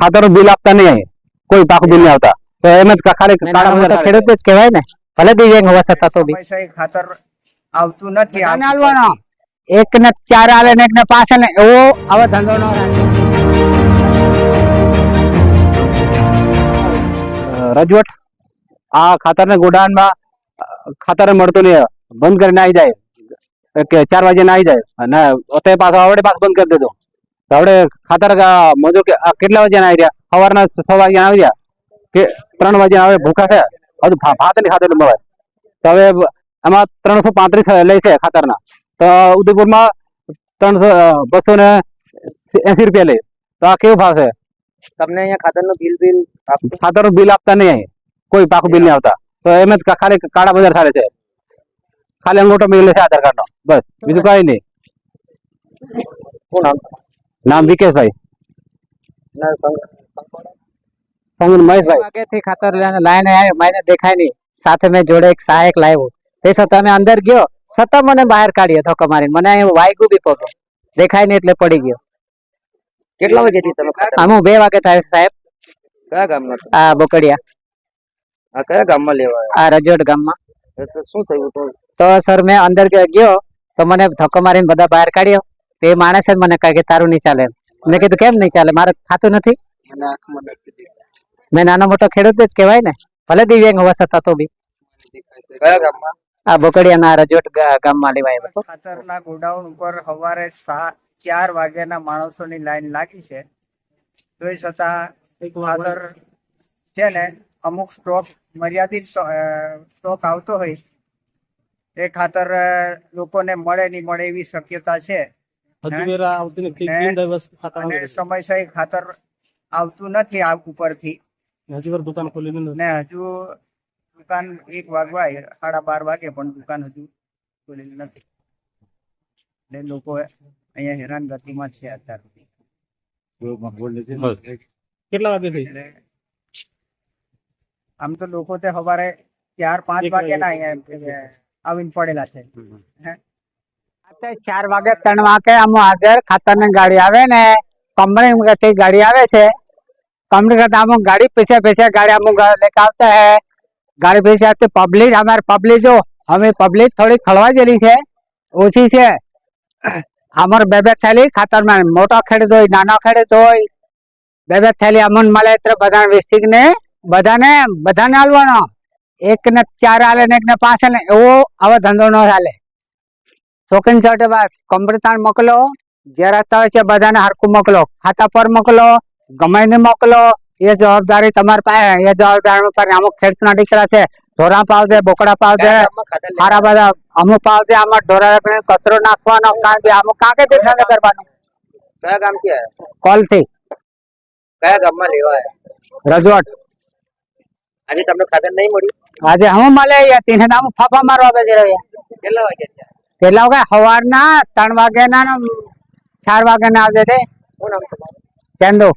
ખાતરનું બિલ આપતા નહીં. કોઈ પાક બિલ નહીં આવતા તો એમ જ ખાલી કાળા મોટા ખેડૂત જ કહેવાય ને. ભલે દિવ્યાંગ હોવા છતાં તો બી. ખાતર આવતું નથી એક ને ચાર આવે ને એક ને પાંચ ને એવો આવો ધંધો ન રાખે. રજવટ આ ખાતરને ગોડાઉનમાં ખાતર મળતું નહીં. બંધ કરીને આવી જાય. કે ચાર વાગે આવી જાય. અને અત્યારે પાછો આવડે પાછું બંધ કરી દીધું આવડે ખાતર મજૂર કેટલા વાગ્યા આવી રહ્યા? સવારના છ વાગ્યા આવી રહ્યા? કે ત્રણ વાગ્યા આવે ભૂખા છે હજુ ભાત નહીં ખાતર મળે. તો હવે એમાં ત્રણસો પાંત્રીસ લે છે ખાતરના. તો ઉદયપુરમાં ત્રણસો બસો ને એસી રૂપિયા લે. તો આ કેવું ભાવ છે? તમને અહીંયા ખાતરનું બિલ બિલ ખાતરનું બિલ આપતા નહીં. અહીં. કોઈ પાકું બિલ નહીં આવતા તો એમ જ ખાલી કાળા બજાર ચાલે છે. ખાલી અંગૂઠો બિલ છે આધાર કાર્ડ નો બસ. બીજું કઈ નહીં. નામ વિકેશભાઈ. સંગન મહેશભાઈ. ખાતર લઈને લાઈને આવ્યો મને દેખાય નહીં. સાથે મેં જોડે એક સહાયક લાવ્યો. તે છતાં મેં અંદર ગયો છતાં મને બહાર કાઢ્યો ધક્કો મારી મને અહીં વાગ્યું બી પગે દેખાય નહીં એટલે પડી ગયો. કેટલા વાગ્યાથી તમે ખાતર આમ બે વાગે થાય સાહેબ. કયા ગામના આ બોકડિયા. આ કયા ગામમાં લેવા આ રજોડ ગામમાં. શું થયું તો તો સર મેં અંદર ગયો તો મને ધક્કો મારીને બધા બહાર કાઢ્યો. તો એ માણસે મને કહે કે તારું નહીં ચાલે. મેં કીધું કેમ નહીં ચાલે? મારે ખાતું નથી. મેં નાનો મોટો ખેડૂત જ કહેવાય ને ભલે દિવ્યાંગ હોવા છતાં તો બી. આ બોકડિયાના રજોટ ગામ ગામમાં લેવાય હતો ખાતરના ગોડાઉન ઉપર સવારે સાત ચાર વાગ્યાના માણસોની લાઈન લાગી છે. તોય છતાં ખાતર છે ને અમુક સ્ટોક મર્યાદિત સ્ટોક આવતો હોય એ ખાતર લોકોને મળે નહીં મળે એવી શક્યતા છે. અને સમયસર ખાતર આવતું નથી આ ઉપરથી. દુકાન ખોલી ને હજુ દુકાન એક વાગવા સાડા બાર વાગે પણ દુકાન હજુ ખુલેલી નથી. એટલે લોકો અહીંયા હેરાન ગતિમાં છે અત્યારે કેટલા વાગે થઈ? આમ તો લોકો તે સવારે ચાર પાંચ વાગે ના વાગે. અહીંયા આવીને પડેલા છે. ચાર વાગે, ત્રણ વાગે આમ હાજર ખાતરની ગાડી આવે ને કંપની ગાડી આવે છે. કંપની કરતા અમુક ગાડી પીછે પીછે ગાડી અમુક લેકે આવતા હે. ગાડી પીછे આવતી પબ્લિક અમારે પબ્લિક જો, અમે પબ્લિક થોડી ખળવા જેલી છે, ઓછી છે. અમાર બે બે થેલી ખાતરમાં મોટો ખેડૂત હોય, નાનો ખેડૂત હોય, બે બે થેલી અમન મળે એટલે બધા વેચી ને બધાને બધાને હાલવાનો એક ને ચાર હાલે ને એક ને પાંચ હાલે એવો આવો ધંધો ન હાલે શોખીન સાથે કમ્પ્યુટર મોકલો જે આવે છે બધાને હરખું મોકલો. ખાતા પર મોકલો ગમે ને મોકલો. એ જવાબદારી તમારી પાસે. એ જવાબદારી પર અમુક ખેડૂતના દીકરા છે. ઢોરા પાવ દે બોકડા પાવ દે કયા ગામમાં ખાતર લેવા. મારા બધા. અમુક પાવ દે આમાં ઢોરા કચરો નાખવાનો. કારણ કે અમુક કાંકે ધંધો કરવાનો. કયા ગામથી આવ્યા? કોલથી કયા ગામમાં લેવા રજવાટ આજે તમને ખાતર નહીં મળ્યું? આજે હું મળે તીને આમ ફાફા મારવા બેસી રહ્યા. કેટલા વાગ્યા થયા વખત સવારના ત્રણ વાગ્યાના ચાર વાગ્યાના આવજે તે. ચેન્દુ